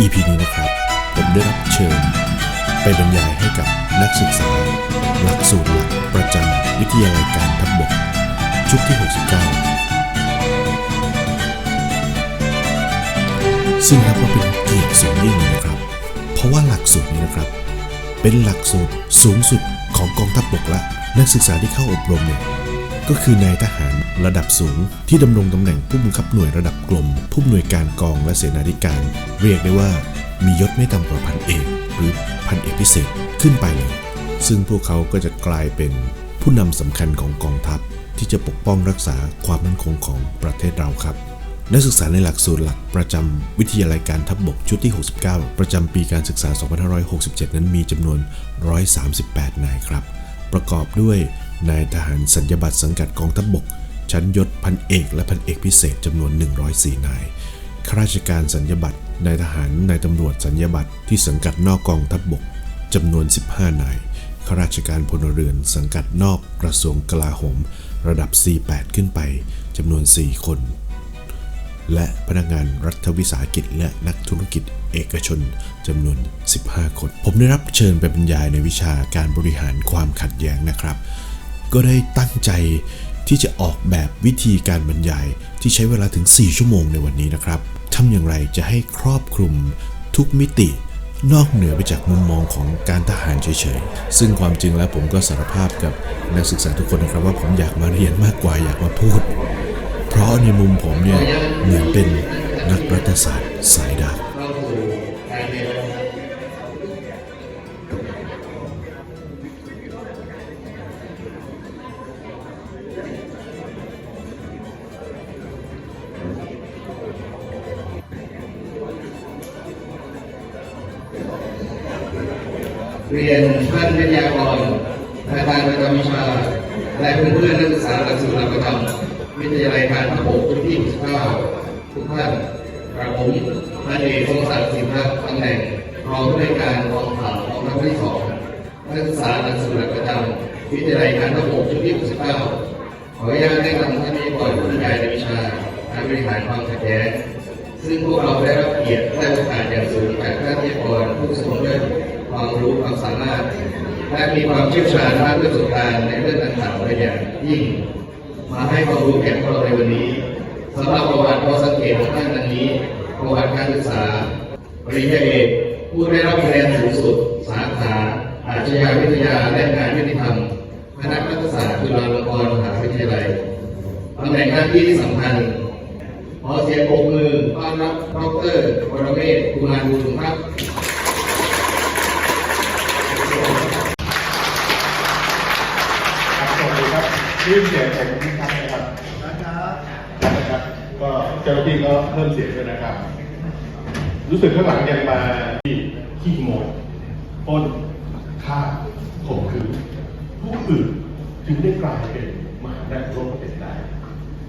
EP นี้นะครับ ผมได้รับเชิญ ไปบรรยายให้กับนักศึกษา หลักสูตรหลักประจำวิทยาลัยการทัพบกชุดที่ 69 ซึ่งนับว่าเป็นเกียรติสูงยิ่งเลยนะครับ เพราะว่าหลักสูตรนี้นะครับ เป็นหลักสูตรสูงสุดของกองทัพบกและนักศึกษาที่เข้าอบรมเนี่ย ก็คือนายทหารระดับสูง ที่ดำรงตำแหน่งผู้บังคับหน่วยระดับกลม ผู้อำนวยการกองและเสนาธิการ เรียกได้ว่ามียศไม่ต่ำกว่าพันเอกหรือพันเอกพิเศษขึ้นไปเลยซึ่งพวกเขาก็จะกลายเป็นผู้นำสำคัญของกองทัพที่จะปกป้องรักษาความมั่นคงของประเทศเราครับ นักศึกษาในหลักสูตรหลักประจำวิทยาลัยการทัพบบกชุดที่ 69 ประจำปีการศึกษา 2567 นั้นมีจำนวน 138 นายครับ ประกอบด้วย นายทหารสัญญบัตรสังกัดกองทัพบบก ชั้นยศพันเอกและพันเอกพิเศษจำนวน 104 นาย ข้าราชการสัญญบัตรนายทหารนายตำรวจสัญญบัตรที่สังกัดนอกกองทัพบบกจำนวน 15 นาย ข้าราชการพลเรือนสังกัดนอกกระทรวงกลาโหม ระดับ 48 ขึ้นไปจำนวน 4 คน และพนักงานรัฐวิสาหกิจและนักธุรกิจเอกชนจำนวน 15 คน ผมได้รับเชิญไปบรรยายในวิชาการบริหารความขัดแย้งนะครับ ก็ได้ตั้งใจที่จะออกแบบวิธีการบรรยายที่ใช้เวลาถึง 4 ชั่วโมงในวันนี้นะครับทำอย่างไรจะให้ครอบคลุมทุกมิติ นอกเหนือไปจากมุมมองของการทหารเฉยๆ ซึ่งความจริงแล้วผมก็สารภาพกับนักศึกษาทุกคนนะครับว่าผมอยากมาเรียนมากกว่าอยากมาพูด เพราะในมุมผมเนี่ยเหมือนเป็นนักรัฐศาสตร์สายดาบ เรียนท่านวิทยากรอาจารย์ประจำวิชา และเพื่อนๆนักศึกษาหลักสูตรหลักประจำวิทยาลัยการทหารชุดที่19ทุกท่านกระผมพันเอกทรงศักดิ์สินพักตำแหน่งรองผู้ในการกองข่าวกองทัพที่สองนักศึกษาหลักสูตรหลักประจำวิทยาลัยการทหารชุดที่19ขออนุญาตแนะนำท่านนี้ก่อนผู้บรรยายในวิชาการบริหารความขัดแย้งซึ่งพวกเราได้รับเกียรติและโอกาสอย่างสูงจากท่านวิทยากรผู้ทรงด้วย ความรู้ความสามารถ และมีความเชี่ยวชาญด้านประสบการณ์ในเรื่องต่างๆเป็นอย่างยิ่ง มาให้ความรู้แก่พวกเราในวันนี้สำหรับประวัติข้อสังเกตของท่านดังนี้ประวัติการศึกษาปริญญาเอกผู้ได้รับคะแนนสูงสุด สาขาอาชญาวิทยาและงานยุติธรรมคณะรัฐศาสตร์จุฬาลงกรณ์มหาวิทยาลัยตำแหน่งหน้าที่ที่สำคัญขอเสียงปรบมือต้อนรับดรวรเมศกุมารบุญครับสวัสดี ครับรีบเสียงผมทุกท่านะครับนะครับนะครับ ก็เจ้าหน้าที่ก็เพิ่มเสียงด้วยนะครับ รู้สึกข้างหลังยังมาที่ขี้โมยปล้นฆ่าข่มขืนผู้อื่นจึงได้กลายเป็นมหาได้ร่วมเป็นได้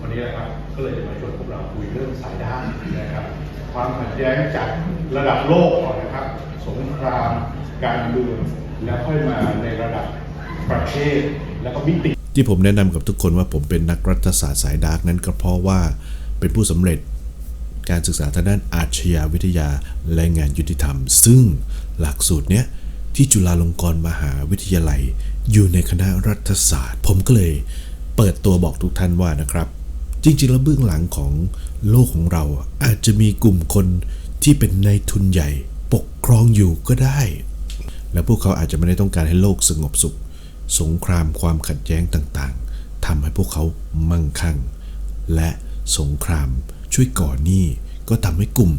วันนี้นะครับก็เลยจะมาชวนพวกเราคุยเรื่องสายด้านนะครับ ความขัดแย้งจากระดับโลกก่อนนะครับ สงคราม การเมืองแล้วค่อยมาในระดับประเทศแล้วก็มิติ ที่ผมแนะนำกับทุกคนว่าผมเป็นนักรัฐศาสตร์สายดาร์กนั้นก็เพราะว่าเป็นผู้สำเร็จการศึกษาทางด้านอาชญาวิทยาและงานยุติธรรม ซึ่งหลักสูตรเนี้ยที่จุฬาลงกรณ์มหาวิทยาลัย อยู่ในคณะรัฐศาสตร์ ผมก็เลยเปิดตัวบอกทุกท่านว่านะครับ จริงๆแล้วเบื้องหลังของโลกของเราอาจจะมีกลุ่มคนที่เป็นนายทุนใหญ่ ปกครองอยู่ก็ได้ และพวกเขาอาจจะไม่ได้ต้องการให้โลกสงบสุข สงครามความขัดแย้งต่างๆทำให้พวกเขามั่งคั่ง และสงครามช่วยก่อหนี้ก็ทำให้กลุ่ม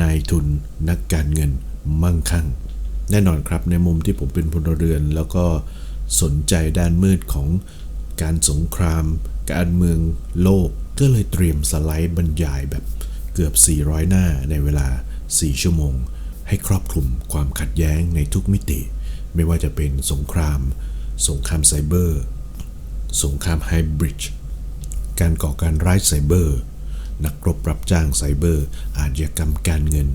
นายทุนนักการเงินมั่งคั่ง แน่นอนครับในมุมที่ผมเป็นพลเรือน แล้วก็สนใจด้านมืดของการสงคราม การเมืองโลกก็เลยเตรียมสไลด์บรรยายแบบเกือบ 400 หน้าในเวลา 4 ชั่วโมง ให้ครอบคลุมความขัดแย้งในทุกมิติ ไม่ว่าจะเป็นสงคราม สงครามไซเบอร์ สงครามไฮบริดการก่อการร้ายไซเบอร์ นักรบรับจ้างไซเบอร์ อาชญากรรมการเงิน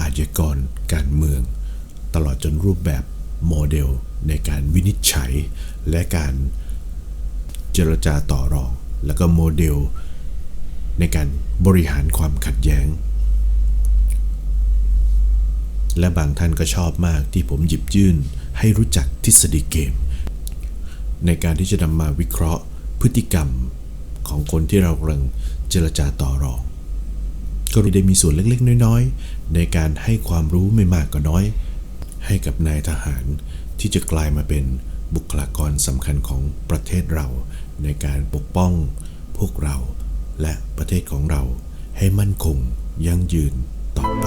อาชญากร การเมือง ตลอดจนรูปแบบโมเดลในการวินิจฉัย และการเจรจาต่อรอง แล้วก็โมเดล ในการบริหารความขัดแย้ง และบางท่านก็ชอบมากที่ผมหยิบยื่นให้รู้จักทฤษฎีเกม ในการที่จะนำมาวิเคราะห์พฤติกรรมของคนที่เรากำลังเจรจาต่อรอง ก็ได้มีส่วนเล็กๆ น้อยๆ ในการให้ความรู้ไม่มากก็น้อย ให้กับนายทหารที่จะกลายมาเป็นบุคลากรสำคัญของประเทศเรา ในการปกป้องพวกเราและประเทศของเราให้มั่นคงยั่งยืนต่อไป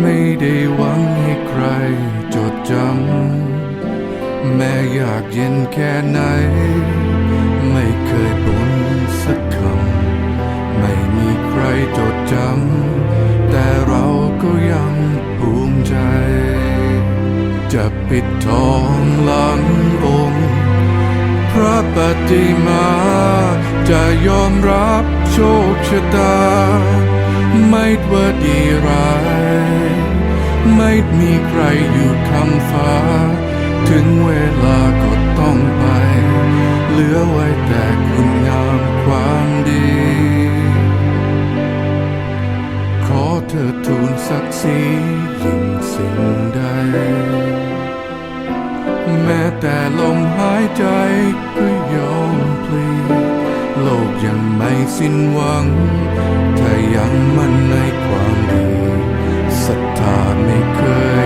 ไม่ได้หวังให้ใครจดจำ แม้อยากเย็นแค่ไหน ไม่เคยบ่นสักคำ ไม่มีใครจดจำ แต่เราก็ยังภูมิใจ จะปิดทองหลังองค์พระปฏิมา จะยอมรับโชคชะตาไม่ว่าดีร้าย ไม่มีใครอยู่คำฟ้า ถึงเวลาก็ต้องไป เหลือไว้แต่คุณงามความดี ขอเธอทูลศักดิ์ศรียิ่งสิ่งใด แม้แต่ลมหายใจก็ยอมพลีโลกยังไม่สิ้นหวัง ถ้ายังมั่นใน ศรัทธาไม่เคย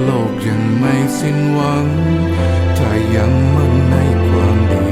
โลกยังไม่สิ้นหวัง ถ้ายังมั่นในความดี